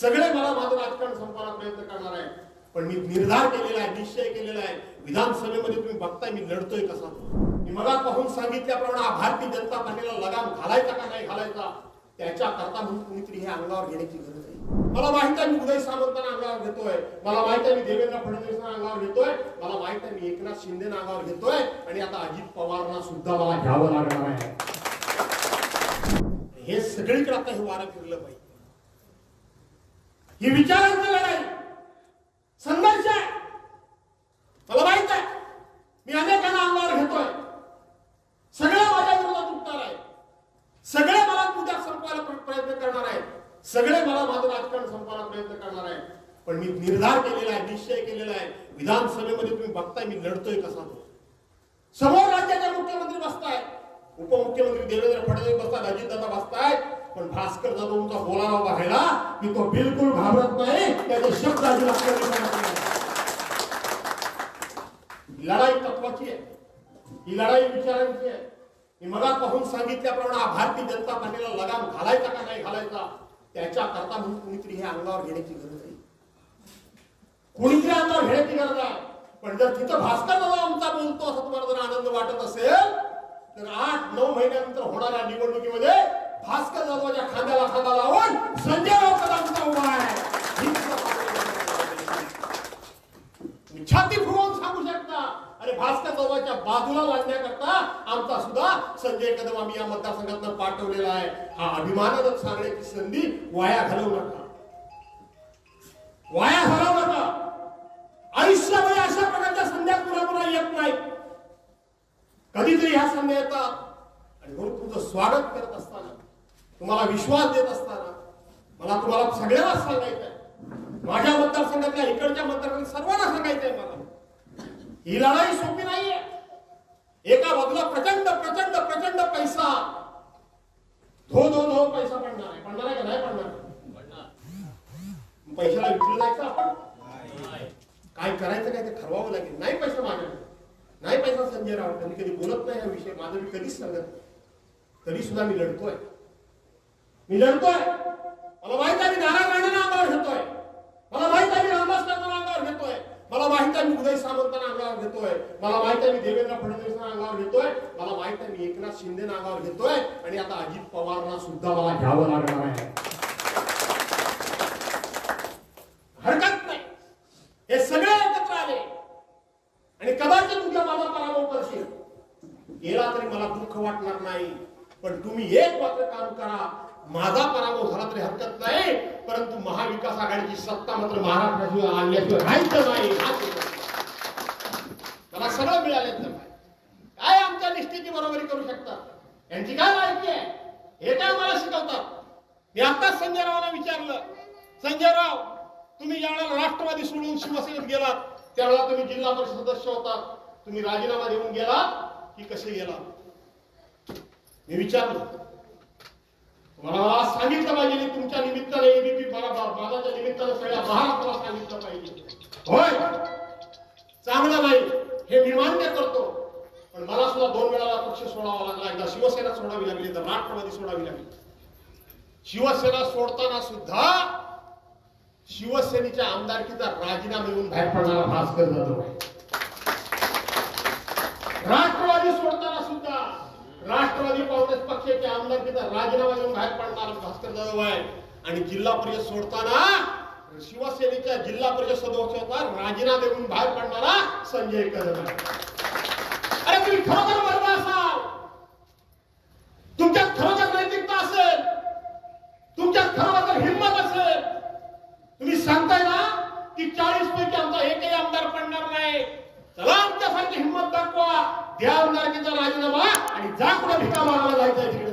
सगळे मला माझं राजकारण संपवायला प्रयत्न करणार आहे. पण मी निर्धार केलेला आहे निश्चय केलेला आहे. विधानसभेमध्ये तुम्ही बघताय मी लढतोय कसा. मी मला पाहून सांगितल्याप्रमाणे भारतीय जनता पार्टीला लगाम घालायचा का नाही घालायचा त्याच्या करता म्हणून कुणीतरी हे अंगावर घेण्याची गरज आहे. मला माहीत आहे मी उदय सामंतांना अंगावर घेतोय. मला माहीत आहे मी देवेंद्र फडणवीसांना अंगावर घेतोय. मला माहीत आहे मी एकनाथ शिंदेना अंगावर घेतोय. आणि आता अजित पवारना सुद्धा मला घ्यावं लागणार आहे. हे सगळीकडे आता हे वारं फिरलं पाहिजे. ही विचारांची लढाई. संघर्ष आहे. मला माहीत आहे. मी अनेकांना आमदार घेतोय. सगळ्या माझ्या विरोधात उठणार आहे. सगळे मला उद्या संपवायला प्रयत्न करणार आहे सगळे मला माझं राजकारण संपवायला प्रयत्न करणार आहे पण मी निर्धार केलेला आहे निश्चय केलेला आहे. विधानसभेमध्ये तुम्ही बघताय मी लढतोय कसा तो. समोर राज्याचे मुख्यमंत्री बसताय उपमुख्यमंत्री देवेंद्र फडणवीस बसतात अजितदादा बसतायत. पण भास्कर जाधवचा बोलावा बघायला की तो बिलकुल घाबरत नाही. त्याचे शब्द अजिबात ही लढाई तत्वाची आहे. ही लढाई विचारांची आहे. मी मला पाहून सांगितल्याप्रमाणे हा भारतीय जनता पार्टीला लगाम घालायचा का नाही घालायचा त्याच्याकरता म्हणून कुणीतरी हे अंगावर घेण्याची गरज आहे. कुणीतरी अंगावर घेण्याची गरज आहे. पण जर तिथं भास्कर दादा आमचा बोलतो असं तुम्हाला जर आनंद वाटत असेल तर आठ नऊ महिन्यानंतर होणाऱ्या निवडणुकीमध्ये भास्कर जाधवाच्या खांद्याला खांदा लावून संजय राऊत आमचा उभा आहे. छाती फुगवून सांगू शकता. अरे भास्कर जाधवाच्या बाजूला लागण्याकरता आमचा सुद्धा संजय कदम आम्ही या मतदारसंघातनं पाठवलेला आहे. हा अभिमानानं सांगण्याची संधी वाया घालवू नका. वाया घालवू नका. आयुष्यामध्ये अशा प्रकारच्या संध्या पुन्हा पुन्हा येत नाही कधीतरी ह्या संध्या येतात. आणि म्हणून तुझं स्वागत करत असताना तुम्हाला विश्वास देत असताना मला तुम्हाला सगळ्यांना सांगायचं आहे माझ्या मतदारसंघातल्या इकडच्या मतदारसंघात सर्वांना सांगायचं आहे मला. ही लढाई सोपी नाहीये. एका बाजूला प्रचंड प्रचंड प्रचंड पैसा. धो धो धो पैसा पडणार आहे. पडणार आहे का? नाही पडणार. पैशाला विकलं जायचं आपण? काय करायचं काय ते ठरवावं लागेल. नाही पैसा माझ्याकडे. नाही पैसा संजय राव कधी कधी बोलत नाही हा विषय. माझं मी कधीच सांगत नाही. तरी सुद्धा मी लढतोय. मी लढतोय. मला माहीत आहे मी नारायण राणेंना अंगावर घेतोय. मला माहीत आहे मी रामदास अंगावर घेतोय. मला माहीत आहे मी उदय सामंतांना अंगावर घेतोय. मला माहीत आहे मी देवेंद्र फडणवीसांना अंगावर घेतोय. मला माहीत आहे मी एकनाथ शिंदेना अंगावर घेतोय. आणि आता अजित पवारांना सुद्धा मला घ्यावं लागणार आहे. हरकत नाही. हे सगळे एकत्र आले. आणि कदाचित उद्या माझा पराभव करशील. गेला तरी मला दुःख वाटणार नाही. पण तुम्ही एक मात्र काम करा. माझा पराभव झाला तरी हरकत नाही परंतु महाविकास आघाडीची सत्ता मात्र महाराष्ट्राशिवाय आणल्याशिवाय राहायचं नाही त्याला मला सगळं मिळालं तर काय आमच्या निष्ठेची बरोबरी करू शकतात? यांची काय माहिती आहे? हे काय मला शिकवतात? मी आताच संजय रावांना विचारलं संजय राव तुम्ही ज्यावेळेला राष्ट्रवादी सोडून शिवसेनेत गेलात त्यावेळेला तुम्ही जिल्हा परिषद सदस्य होता. तुम्ही राजीनामा देऊन गेला की कसे गेला मी विचारलं. मला सांगितलं पाहिजे की तुमच्या निमित्ताने एबीपी माझ्या निमित्ताने सगळ्या महाराष्ट्राला सांगितलं पाहिजे. होय? चांगलं नाही हे मी मान्य करतो. पण मला सुद्धा दोन वेळा पक्ष सोडावा लागला. एकदा शिवसेना सोडावी लागली तर राष्ट्रवादी सोडावी लागली. शिवसेना सोडताना सुद्धा शिवसेनेच्या आमदारकीचा राजीनामा येऊन बाहेर पडणारा भास्कर जाधव आहे राष्ट्रवादी सोडताना सुद्धा राष्ट्रवादी काँग्रेस पक्षाच्या आमदारकीचा राजीनामा देऊन बाहेर पडणार भास्कर जाधव आहे आणि जिल्हा परिषद सोडताना शिवसेनेच्या जिल्हा परिषद सदस्य राजीनामा देऊन बाहेर पडणारा संजय कदम आहे. अरे तुम्ही खरोखर शिकवा द्या राजीनामा आणि जा कुठं भिका मारायला जायचं